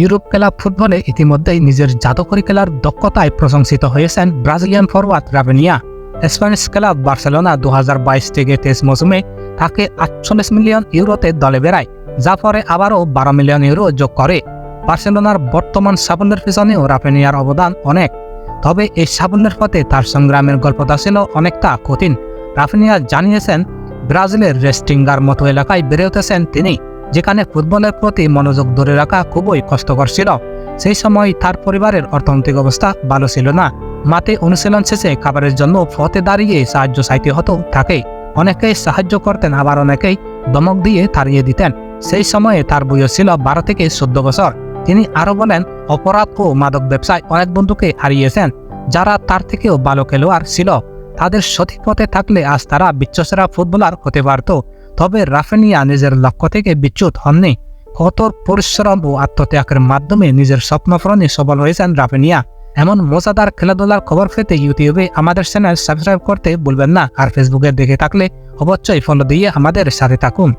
Europe club ফুটবলে ইতিমধ্যেই নিজের জাদুকরী খেলার দক্ষতায় প্রশংসিত হয়েছেন Brazilian forward Raphinha. Spanish club Barcelona দু হাজার বাইশ থেকে তেইশ মৌসুমে তাকে আটচল্লিশ মিলিয়ন ইউরোতে দলে বেড়ায়, যা পরে আবারও বারো মিলিয়ন ইউরো যোগ করে। বার্সেলোনার বর্তমান সাফল্যের পিছনেও রাফেনিয়ার অবদান অনেক। তবে এই সাফল্যের পথে তার সংগ্রামের গল্পটা ছিল অনেকটা কঠিন। রাফেনিয়া জানিয়েছেন, ব্রাজিলের রেস্টিঙ্গার মতো এলাকায় বেড়ে উঠেছেন তিনি। যেখানে ফুটবলের প্রতি মনোযোগ ধরে রাখা খুবই কষ্টকর ছিল। সেই সময় তার পরিবারের অর্থনৈতিক অবস্থা ভালো ছিল না। মাঠে অনুশীলন শেষে খাবারের জন্য ফতে দাঁড়িয়ে সাহায্য চাইতে হতো থাকে অনেকেই সাহায্য করতেন, আবার অনেকেই দমক দিয়ে তাড়িয়ে দিতেন। সেই সময়ে তার বয়স ছিল বারো থেকে চোদ্দ বছর। তিনি আরও বলেন, অপরাধ ও মাদক ব্যবসায় অনেক বন্ধুকে হারিয়েছেন, যারা তার থেকেও ভালো খেলোয়াড় ছিল। তাদের সঠিক পথে থাকলে আজ তারা বিশ্বসেরা ফুটবলার হতে পারত। তবে রাফেনিয়া নিজের লক্ষ্য থেকে বিচ্যুত হননি। কঠোর পরিশ্রম ও আত্মত্যাগের মাধ্যমে নিজের স্বপ্ন পূরণে সফল হয়েছেন রাফেনিয়া। এমন মজাদার খেলাধুলার খবর পেতে ইউটিউবে আমাদের চ্যানেল সাবস্ক্রাইব করতে ভুলবেন না। আর ফেসবুকে দেখে থাকলে অবশ্যই ফলো দিয়ে আমাদের সাথে থাকুন।